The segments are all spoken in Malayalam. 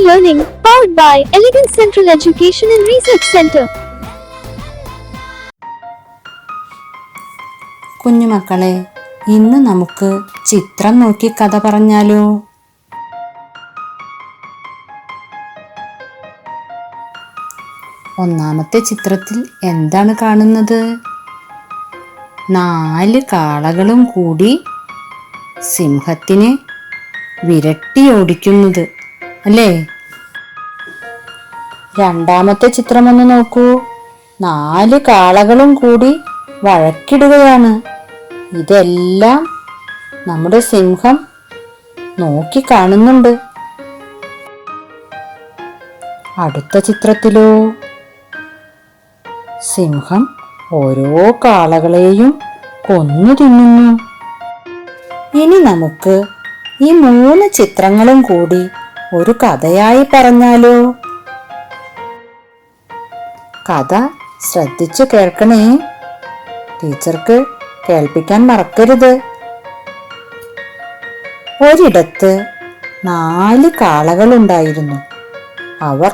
Learning, powered by Elegant Central Education and Research Center. കുഞ്ഞുമക്കളെ ഇന്ന് നമുക്ക് ചിത്രം നോക്കി കഥ പറഞ്ഞാലോ? ഒന്നാമത്തെ ചിത്രത്തിൽ എന്താണ് കാണുന്നത്? നാല് കാളകളും കൂടി സിംഹത്തിനെ വിരട്ടി ഓടിക്കുന്നത് അല്ലേ? രണ്ടാമത്തെ ചിത്രം ഒന്ന് നോക്കൂ. നാല് കാളകളും കൂടി വഴക്കിടുകയാണ്. ഇതെല്ലാം നമ്മുടെ സിംഹം നോക്കി കാണുന്നുണ്ട്. അടുത്ത ചിത്രത്തിലോ? സിംഹം ഓരോ കാളകളെയും കൊന്നു തിന്നുന്നു. ഇനി നമുക്ക് ഈ മൂന്ന് ചിത്രങ്ങളും കൂടി ഒരു കഥയായി പറഞ്ഞാലോ? കഥ ശ്രദ്ധിച്ചു കേൾക്കണേ. ടീച്ചർക്ക് കേൾപ്പിക്കാൻ മറക്കരുത്. ഒരിടത്ത് നാല് കാളകളുണ്ടായിരുന്നു. അവർ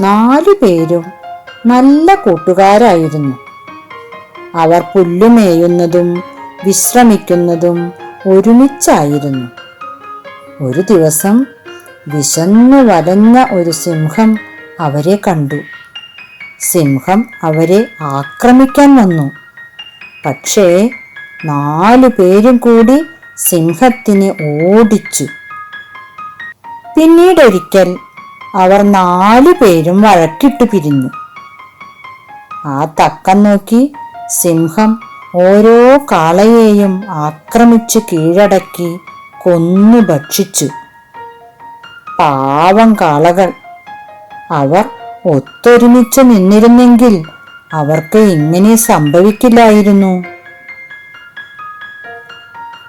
നാലു പേരും നല്ല കൂട്ടുകാരായിരുന്നു. അവർ പുല്ലുമേയുന്നതും വിശ്രമിക്കുന്നതും ഒരുമിച്ചായിരുന്നു. ഒരു ദിവസം വിശന്നു വലഞ്ഞ ഒരു സിംഹം അവരെ കണ്ടു. സിംഹം അവരെ ആക്രമിക്കാൻ വന്നു. പക്ഷേ നാലു പേരും കൂടി സിംഹത്തിനെ ഓടിച്ചു. പിന്നീടൊരിക്കൽ അവർ നാലു പേരും വഴക്കിട്ടു പിരിഞ്ഞു. ആ തക്കം നോക്കി സിംഹം ഓരോ കാളയെയും ആക്രമിച്ച് കീഴടക്കി കൊന്നു ഭക്ഷിച്ചു. പാവം കാളകൾ. അവർ ഒത്തൊരുമിച്ച് നിന്നിരുന്നെങ്കിൽ അവർക്ക് ഇങ്ങനെ സംഭവിക്കില്ലായിരുന്നു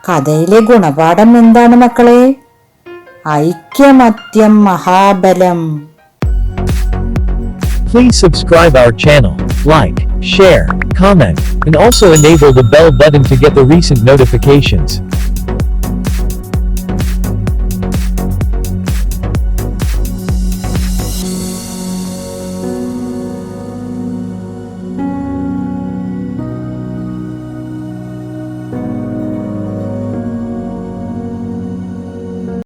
കഥയിലെ ഗുണപാഠം എന്താണ് മക്കളെ ഐക്യമത്യം മഹാബലം Please subscribe our channel, like, share, comment, and also enable the bell button to get the recent notifications.